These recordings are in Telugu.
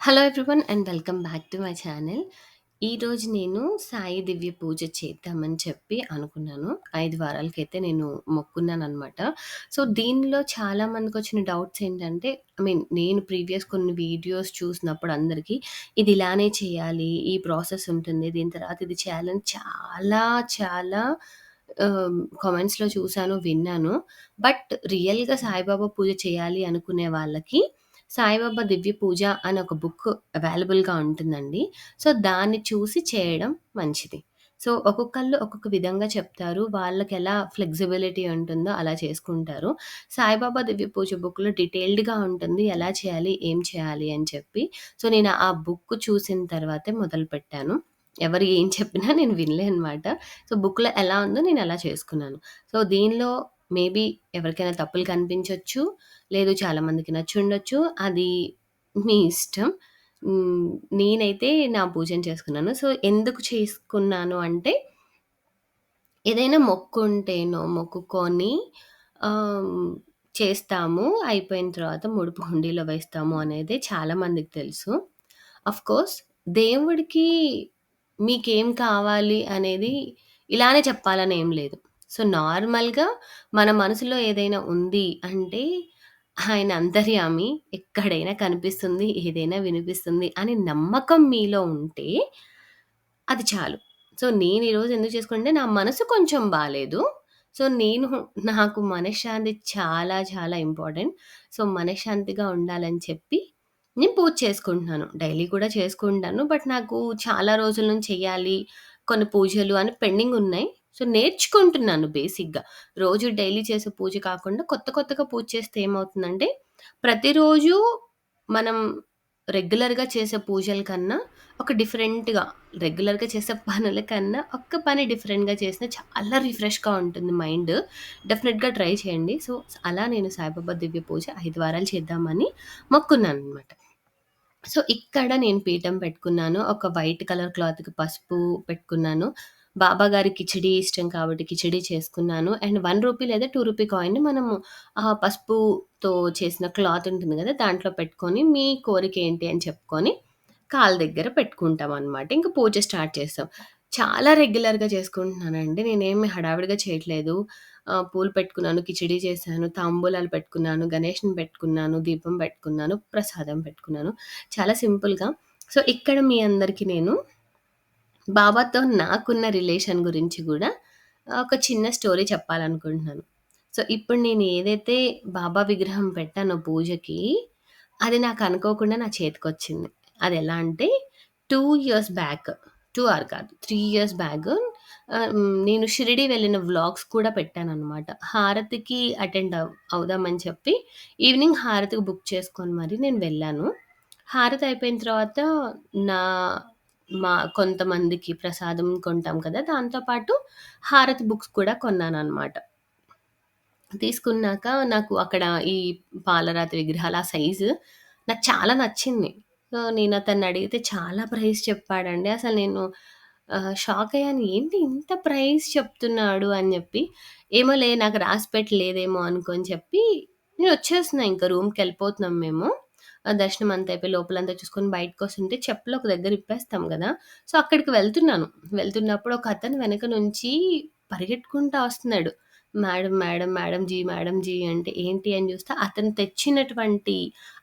Hello everyone and welcome back to my channel. ఈరోజు నేను సాయి దివ్య పూజ చేద్దామని చెప్పి అనుకున్నాను. ఐదు వారాలకైతే నేను మొక్కున్నాను అనమాట సో, దీనిలో చాలా మందికొచ్చిన డౌట్స్ ఏంటంటే ఐ మీన్ నేను ప్రీవియస్ కొన్ని వీడియోస్ చూసినప్పుడు అందరికీ ఇది ఇలానే చేయాలి. ఈ ప్రాసెస్ ఉంటుంది. దీని తర్వాత ఇది చేయాలని చాలా చాలా um, కామెంట్స్‌లో చూశాను విన్నాను. బట్ రియల్‌గా సాయిబాబా పూజ చేయాలి అనుకునే వాళ్ళకి సాయిబాబా దివ్య పూజ అని ఒక బుక్ అవైలబుల్‌గా ఉంటుందండి. సో, దాన్ని చూసి చేయడం మంచిది. సో, ఒక్కొక్కళ్ళు ఒక్కొక్క విధంగా చెప్తారు. వాళ్ళకి ఎలా ఫ్లెక్సిబిలిటీ ఉంటుందో అలా చేసుకుంటారు. సాయిబాబా దివ్య పూజ బుక్‌లో డీటెయిల్డ్‌గా ఉంటుంది. ఎలా చేయాలి? ఏం చేయాలి? అని చెప్పి. సో, నేను ఆ బుక్ చూసిన తర్వాతే మొదలు పెట్టాను ఎవరు ఏం చెప్పినా నేను వినలే అనమాట. సో, బుక్‌లో ఎలా ఉందో నేను అలా చేసుకున్నాను. సో, దీనిలో మేబీ ఎవరికైనా తప్పులు కనిపించొచ్చు. లేదు చాలామందికి నచ్చుండొచ్చు. అది మీ ఇష్టం. హ్మ్. నేనైతే నా పూజను చేసుకున్నాను. సో, ఎందుకు చేసుకున్నాను అంటే ఏదైనా మొక్కుంటేనో మొక్కుకొని ఆహ్, చేస్తాము. అయిపోయిన తర్వాత ముడుపు హుండీలో వేస్తాము అనేది చాలామందికి తెలుసు. ఆఫ్‌కోర్స్ దేవుడికి మీకేం కావాలి అనేది ఇలానే చెప్పాలని ఏం లేదు. సో, నార్మల్‌గా మన మనసులో ఏదైనా ఉంది అంటే ఆయన అంతర్యామి. ఎక్కడైనా కనిపిస్తుంది. ఏదైనా వినిపిస్తుంది అని నమ్మకం మీలో ఉంటే అది చాలు. సో, నేను ఈరోజు ఎందుకు చేసుకున్నానంటే నా మనసు కొంచెం బాలేదు. సో, నేను నాకు మనశ్శాంతి చాలా చాలా ఇంపార్టెంట్. సో, మనశ్శాంతిగా ఉండాలని చెప్పి నేను పూజ చేసుకుంటున్నాను. డైలీ కూడా చేసుకుంటాను. బట్ నాకు చాలా రోజుల నుంచి చెయ్యాలి. కొన్ని పూజలు అని పెండింగ్ ఉన్నాయి. సో, నేర్చుకుంటున్నాను బేసిక్‌గా. రోజు డైలీ చేసే పూజ కాకుండా కొత్త కొత్తగా పూజ చేస్తే ఏమవుతుందంటే ప్రతిరోజు మనం రెగ్యులర్‌గా చేసే పూజల కన్నా ఒక డిఫరెంట్‌గా రెగ్యులర్‌గా చేసే పనుల కన్నా ఒక్క పని డిఫరెంట్‌గా చేసినా చాలా రిఫ్రెష్‌గా ఉంటుంది మైండ్. డెఫినెట్గా ట్రై చేయండి. సో, అలా నేను సాయిబాబా దివ్య పూజ ఐదు వారాలు చేద్దామని మొక్కున్నాను అనమాట సో, ఇక్కడ నేను పీఠం పెట్టుకున్నాను. ఒక వైట్ కలర్ క్లాత్‌కి పసుపు పెట్టుకున్నాను. బాబా గారి కిచిడీ ఇష్టం కాబట్టి కిచిడీ చేసుకున్నాను. అండ్ వన్ రూపీ లేదా టూ రూపీ కాయిన్ మనము ఆ పసుపుతో చేసిన క్లాత్ ఉంటుంది కదా దాంట్లో పెట్టుకొని మీ కోరిక ఏంటి అని చెప్పుకొని కాళ్ళ దగ్గర పెట్టుకుంటాం అనమాట ఇంకా పూజ స్టార్ట్ చేస్తాం. చాలా రెగ్యులర్‌గా చేసుకుంటున్నానండి. నేనేమి హడావిడిగా చేయట్లేదు. పూలు పెట్టుకున్నాను, కిచిడీ చేశాను, తాంబూలాలు పెట్టుకున్నాను, గణేష్‌ని పెట్టుకున్నాను, దీపం పెట్టుకున్నాను, ప్రసాదం పెట్టుకున్నాను. చాలా సింపుల్‌గా. సో, ఇక్కడ మీ అందరికి నేను బాబాతో నాకున్న రిలేషన్ గురించి గూడా ఒక చిన్న స్టోరీ చెప్పాలనుకుంటున్నాను. సో, ఇప్పుడు నేను ఏదైతే బాబా విగ్రహం పెట్టానో పూజకి, అది నాకు అనుకోకుండా నా చేతికొచ్చింది. అదెలా అంటే 2 ఇయర్స్ బ్యాక్ 2 ఆర్ కాదు 3 ఇయర్స్ బ్యాక్ ఆహ్, హ్మ్, నేను షిరిడీ వెళ్ళిన వ్లాగ్స్ కూడా పెట్టాననమాట. హారతికి అటెండ్ అవ్ అవుదామని చెప్పి ఈవినింగ్ హారతికి బుక్ చేసుకొని మరి నేను వెళ్ళాను. హారతి అయిపోయిన తర్వాత నా మా కొంతమందికి ప్రసాదం కొంటాం కదా! దాంతో పాటు హారతి బుక్స్ కూడా కొన్నాను అనమాట తీసుకున్నాక నాకు అక్కడ ఈ పాలరాతి విగ్రహాలు ఆ సైజు నాకు చాలా నచ్చింది. సో, నేను అతన్ని అడిగితే చాలా ప్రైస్ చెప్పాడండి. అసలు నేను షాక్ అయ్యాను. ఏంటి ఇంత ప్రైస్ చెప్తున్నాడు అని చెప్పి. ఏమో లే నాకు రాసి పెట్టలేదేమో అనుకొని చెప్పి నేను వచ్చేస్తున్నా ఇంక రూమ్‌కెళ్ళిపోతున్నాం మేము. దర్శనం అంతా అయిపోయి లోపలంతా చూసుకొని బయటకొస్తుంటే చెప్పులు ఒక దగ్గర ఇప్పేస్తాం కదా సో, అక్కడికి వెళ్తున్నాను. వెళ్తున్నప్పుడు ఒక అతను వెనక నుంచి పరిగెట్టుకుంటా వస్తున్నాడు. Madam, madam, madam ji, madam ji అంటే ఏంటి అని చూస్తే అతను తెచ్చినటువంటి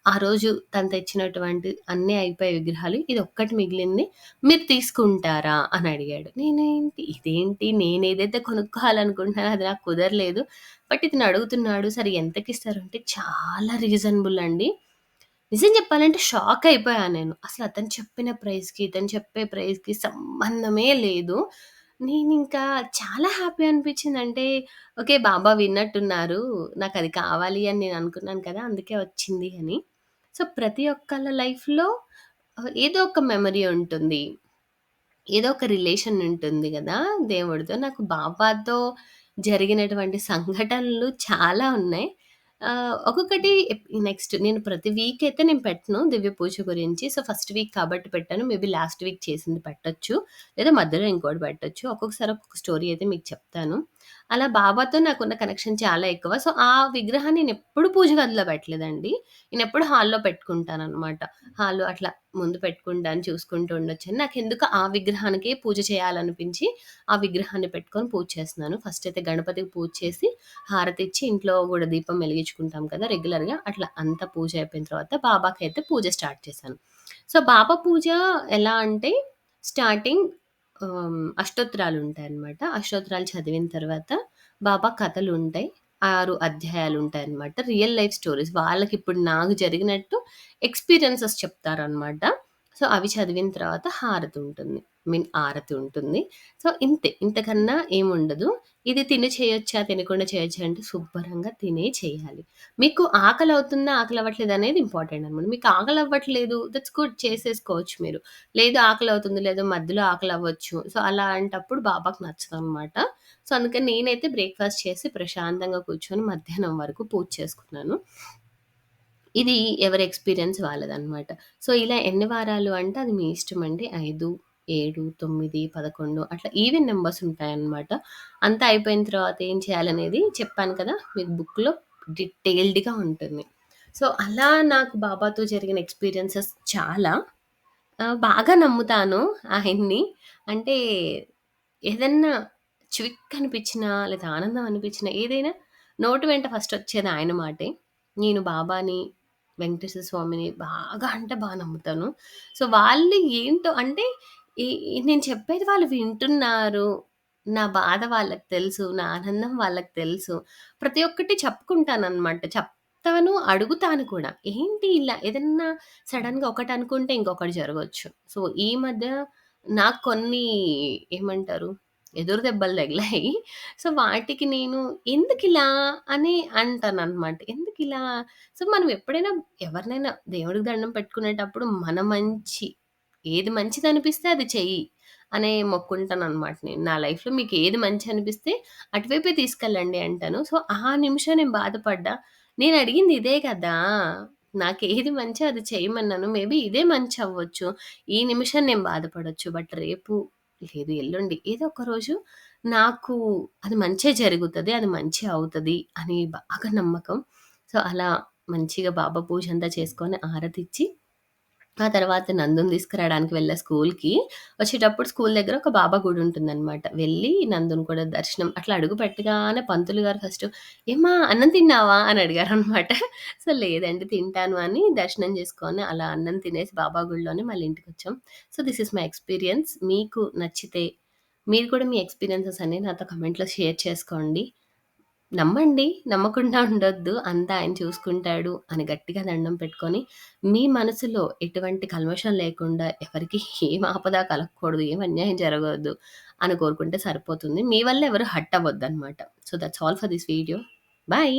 ఆ రోజు తను తెచ్చినటువంటి అన్నీ అయిపోయే విగ్రహాలు. ఇది ఒక్కటి మిగిలింది. మీరు తీసుకుంటారా? అని అడిగాడు. నేనేంటి ఇదేంటి నేనేదైతే కొనుక్కోవాలనుకుంటున్నానో అది నాకు కుదరలేదు. బట్ ఇతను అడుగుతున్నాడు. సరే ఎంతకి ఇస్తారు అంటే చాలా రీజనబుల్ అండి. నిజం చెప్పాలంటే షాక్ అయిపోయా నేను. అసలు అతను చెప్పిన ప్రైస్‌కి, ఇతను చెప్పే ప్రైస్‌కి సంబంధమే లేదు. నేనింకా చాలా హ్యాపీ అనిపించింది. అంటే ఓకే. బాబా విన్నట్టున్నారు. నాకది కావాలి అని నేను అనుకున్నాను కదా! అందుకే వచ్చింది అని. సో, ప్రతి ఒక్కళ్ళ లైఫ్‌లో ఆహ్, ఏదో ఒక మెమరీ ఉంటుంది. ఏదో ఒక రిలేషన్ ఉంటుంది గదా! దేవుడితో. నాకు బాబాతో జరిగినటువంటి సంఘటనలు చాలా ఉన్నాయి. ఆహ్, ఒక్కొక్కటి నెక్స్ట్ నేను ప్రతి వీక్ అయితే నేను పెట్టను దివ్య పూజ గురించి. సో, ఫస్ట్ వీక్ కాబట్టి పెట్టాను. మేబీ లాస్ట్ వీక్ చేసింది పెట్టొచ్చు. లేదా మధ్యలో ఇంకోటి పెట్టొచ్చు. ఒక్కొక్కసారి ఒక్కొక్క స్టోరీ అయితే మీకు చెప్తాను. అలా బాబాతో నాకున్న కనెక్షన్ చాలా ఎక్కువ. సో, ఆ విగ్రహాన్ని నేనెప్పుడు పూజ గదిలో పెట్టలేదండి. నేనెప్పుడు హాల్‌లో పెట్టుకుంటాననమాట. హాల్‌లో అట్లా ముందు పెట్టుకుంటాను, చూసుకుంటూ ఉండొచ్చని. ఎందుకు ఆ విగ్రహానికే పూజ చేయాలనిపించి, ఆ విగ్రహాన్ని పెట్టుకొని పూజ చేస్తున్నాను. ఫస్ట్ అయితే గణపతికి పూజ చేసి, హారతి ఇచ్చి ఇంట్లో కూడా దీపం వెలిగించుకుంటాం కదా రెగ్యులర్‌గా. అట్లా అంత పూజ అయిపోయిన తర్వాత బాబాకైతే పూజ స్టార్ట్ చేశాను. సో, బాబా పూజ ఎలా అంటే స్టార్టింగ్ అష్టోత్తురాలు ఉంటాయి అన్నమాట అష్టోత్తరాలు చదివిన తర్వాత బాబా కథలుంటాయి. 6 అధ్యాయాలుంటాయనమాట. Real life stories. వాళ్ళకిప్పుడు నాకు జరిగినట్టు ఎక్స్‌పీరియన్సెస్ చెప్తారనమాట. సో, అవి చదివిన తర్వాత హారతుంటుంది. మీన్ ఆరతి ఉంటుంది. సో, ఇంతే. ఇంతకన్నా ఏముండదు. ఇది తిని చేయొచ్చా, తినకుండా చేయొచ్చా అంటే శుభ్రంగా తినే చేయాలి. మీకు ఆకలి అవుతుందా ఆకలి అవ్వట్లేదు అనేది ఇంపార్టెంట్ అనమాట. మీకు ఆకలి అవ్వట్లేదు దట్స్ గుడ్ చేసేసుకోవచ్చు మీరు. లేదు ఆకలి అవుతుంది లేదా మధ్యలో ఆకలి అవ్వచ్చు సో, అలాంటప్పుడు బాబాకి నచ్చదనమాట. సో, అందుకని నేనైతే బ్రేక్‌ఫాస్ట్ చేసి ప్రశాంతంగా కూర్చొని మధ్యాహ్నం వరకు పూజ చేసుకున్నాను. ఇది ఎవరి ఎక్స్‌పీరియన్స్ వాళ్ళదనమాట. సో, ఇలా ఎన్ని వారాలు అంటే అది మీ ఇష్టం అండి ఐదు 7, 9, 11 అట్లా ఈవెన్ నెంబర్స్ ఉంటాయన్నమాట. అంతా అయిపోయిన తర్వాత ఏం చేయాలనేది చెప్పాను కదా! మీకు బుక్‌లో డీటెయిల్డ్‌గా ఉంటుంది. సో, అలా నాకు బాబాతో జరిగిన ఎక్స్‌పీరియన్సెస్ చాలా. ఆహ్, బాగా నమ్ముతాను ఆయన్ని. అంటే ఏదన్నా చివిక్ అనిపించినా, లేదా ఆనందం అనిపించినా, ఏదైనా నోటి వెంట ఫస్ట్ వచ్చేది ఆయన మాటే. నేను బాబాని, వెంకటేశ్వర స్వామిని బాగా అంటే బాగా నమ్ముతాను. సో, వాళ్ళు ఏంటో అంటే ఈ ఈ నేను చెప్పేది వాళ్ళు వింటున్నారు. నా బాధ వాళ్ళకి తెలుసు. నా ఆనందం వాళ్ళకి తెలుసు. ప్రతి ఒక్కటి చెప్పుకుంటాననమాట. చెప్తాను, అడుగుతాను కూడా. ఏంటి ఇలా ఏదన్నా సడెన్‌గా ఒకటి అనుకుంటే ఇంకొకటి జరగొచ్చు. సో, ఈ మధ్య నాకు కొన్ని ఏమంటారు? ఎదురు దెబ్బలు తగిలాయి. సో, వాటికి నేను ఎందుకిలా అని అంటాననమాట. ఎందుకిలా? సో, మనం ఎప్పుడైనా ఎవరినైనా దేవుడికి దండం పెట్టుకునేటప్పుడు మన మంచి ఏది మంచిదనిపిస్తే అది చెయ్యి అనే మొక్కుంటాననమాట నేను. నా లైఫ్‌లో మీకు ఏది మంచి అనిపిస్తే అటువైపే తీసుకెళ్ళండి అంటాను. సో, ఆ నిమిషం నేను బాధపడ్డా. నేను అడిగింది ఇదే కదా! నాకు ఏది మంచి అది చేయమన్నాను. మేబీ ఇదే మంచి అవ్వచ్చు. ఈ నిమిషం నేను బాధపడొచ్చు. బట్ రేపు లేదు ఎల్లుండి ఏదో ఒక రోజు నాకు అది మంచే జరుగుతుంది అది మంచి అవుతుంది అని బాగా నమ్మకం. సో, అలా మంచిగా బాబా పూజ అంతా చేసుకొని ఆరతిచ్చి, ఆ తర్వాత నందుని తీసుకురావడానికి వెళ్ళా స్కూల్‌కి. వచ్చేటప్పుడు స్కూల్ దగ్గర ఒక బాబా గుడి ఉంటుందన్నమాట వెళ్ళి నందుని కూడా దర్శనం అట్లా అడుగు పెట్టగానే పంతులు గారు ఫస్ట్ ఏమా అన్నం తిన్నావా?" అని అడిగారు అనమాట సో, లేదండి తింటాను అని దర్శనం చేసుకొని అలా అన్నం తినేసి బాబా గుడిలోనే మళ్ళీ ఇంటికి వచ్చాం so, this is my experience. మీకు నచ్చితే మీరు కూడా మీ ఎక్స్‌పీరియన్సెస్ అన్ని నాతో కమెంట్లో షేర్ చేసుకోండి. నమ్మండి. నమ్మకుండా ఉండొద్దు. అంతా ఆయన చూసుకుంటాడు అని గట్టిగా దండం పెట్టుకొని, మీ మనసులో ఎటువంటి కల్మషం లేకుండా ఎవరికీ ఏం ఆపద కలగకూడదు, ఏం అన్యాయం జరగొద్దు అని కోరుకుంటే సరిపోతుంది. మీ వల్ల ఎవరు hurt అవ్వద్దనమాట. So, that's all for this video. Bye.